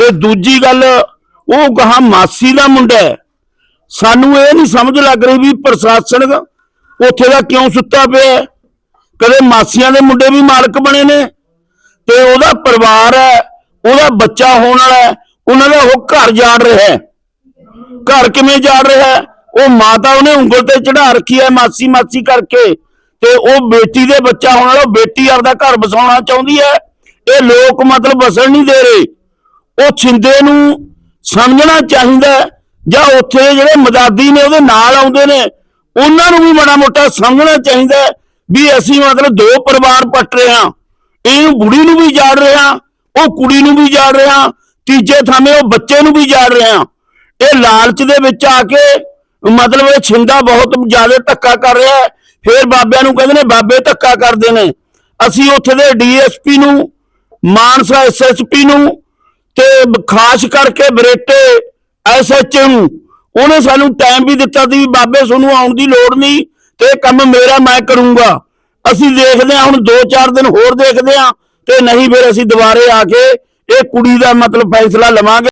ਤੇ ਦੂਜੀ ਗੱਲ, ਉਹ ਗਾਹ ਮਾਸੀ ਦਾ ਮੁੰਡਾ ਹੈ। ਸਾਨੂੰ ਇਹ ਨਹੀਂ ਸਮਝ ਲੱਗ ਰਹੀ ਵੀ ਪ੍ਰਸ਼ਾਸਨ ਉੱਥੇ ਦਾ ਕਿਉਂ ਸੁੱਤਾ ਪਿਆ ਕਦੇ ਮਾਸੀਆਂ ਦੇ ਮੁੰਡੇ ਵੀ ਮਾਲਕ ਬਣੇ ਨੇ ਤੇ ਉਹਦਾ ਪਰਿਵਾਰ ਹੈ, ਉਹਦਾ ਬੱਚਾ ਹੋਣ ਵਾਲਾ ਉਹਨਾਂ ਦਾ ਉਹ ਘਰ ਜਾੜ ਰਿਹਾ ਹੈ ਘਰ ਕਿਵੇਂ ਜਾੜ ਰਿਹਾ ਹੈ? ਉਹ ਮਾਤਾ ਉਹਨੇ ਉਂਗਲ ਤੇ ਚੜਾ ਰੱਖੀ ਹੈ ਮਾਸੀ ਮਾਸੀ ਕਰਕੇ ਤੇ ਉਹ ਬੇਟੀ ਦੇ ਬੱਚਾ ਹੋਣ ਵਾਲਾ, ਉਹ ਬੇਟੀ ਆਪਦਾ ਘਰ ਬਸਾਉਣਾ ਚਾਹੁੰਦੀ ਹੈ ਇਹ ਲੋਕ ਮਤਲਬ ਵਸਣ ਨਹੀਂ ਦੇ ਰਹੇ ਉਹ ਛਿੰਦੇ ਨੂੰ ਸਮਝਣਾ ਚਾਹੀਦਾ ਜਾਂ ਉੱਥੇ ਜਿਹੜੇ ਮਦਾਦੀ ਨੇ ਉਹਦੇ ਨਾਲ ਆਉਂਦੇ ਨੇ, ਉਹਨਾਂ ਨੂੰ ਵੀ ਬੜਾ ਮੋਟਾ ਸਮਝਣਾ ਚਾਹੀਦਾ ਵੀ ਅਸੀਂ ਮਤਲਬ ਦੋ ਪਰਿਵਾਰ ਪੱਟ ਰਹੇ ਹਾਂ। ਇਹਨੂੰ ਬੁੜੀ ਨੂੰ ਵੀ ਜਾੜ ਰਹੇ ਹਾਂ, ਉਹ ਕੁੜੀ ਨੂੰ ਵੀ ਜਾੜ ਰਹੇ ਹਾਂ, ਤੀਜੇ ਥਾਵੇਂ ਉਹ ਬੱਚੇ ਨੂੰ ਵੀ ਜਾੜ ਰਹੇ ਹਾਂ। ਇਹ ਲਾਲਚ ਦੇ ਵਿੱਚ ਆ ਕੇ ਮਤਲਬ ਇਹ ਛਿੰਦਾ ਬਹੁਤ ਜ਼ਿਆਦਾ ਧੱਕਾ ਕਰ ਰਿਹਾ ਹੈ। ਫਿਰ ਬਾਬਿਆਂ ਨੂੰ ਕਹਿੰਦੇ ਨੇ, ਬਾਬੇ ਧੱਕਾ ਕਰਦੇ ਨੇ। ਅਸੀਂ ਉੱਥੇ ਦੇ ਡੀਐਸਪੀ ਨੂੰ, ਮਾਨਸਾ ਐਸਐਸਪੀ ਨੂੰ ਤੇ ਖਾਸ ਕਰਕੇ ਬਰੇਟੇ ਐਸਐਚਓ ਨੂੰ ਉਹਨੇ ਸਾਨੂੰ ਟਾਈਮ ਵੀ ਦਿੱਤਾ ਸੀ ਵੀ ਬਾਬੇ ਤੁਹਾਨੂੰ ਆਉਣ ਦੀ ਲੋੜ ਨਹੀਂ ਤੇ ਇਹ ਕੰਮ ਮੇਰਾ, ਮੈਂ ਕਰੂੰਗਾ। ਅਸੀਂ ਦੇਖਦੇ ਹਾਂ, ਹੁਣ 2-4 ਦਿਨ ਹੋਰ ਦੇਖਦੇ ਹਾਂ ਤੇ ਨਹੀਂ ਫਿਰ ਅਸੀਂ ਦੁਬਾਰੇ ਆ ਕੇ ਇਹ ਕੁੜੀ ਦਾ ਮਤਲਬ ਫੈਸਲਾ ਲਵਾਂਗੇ।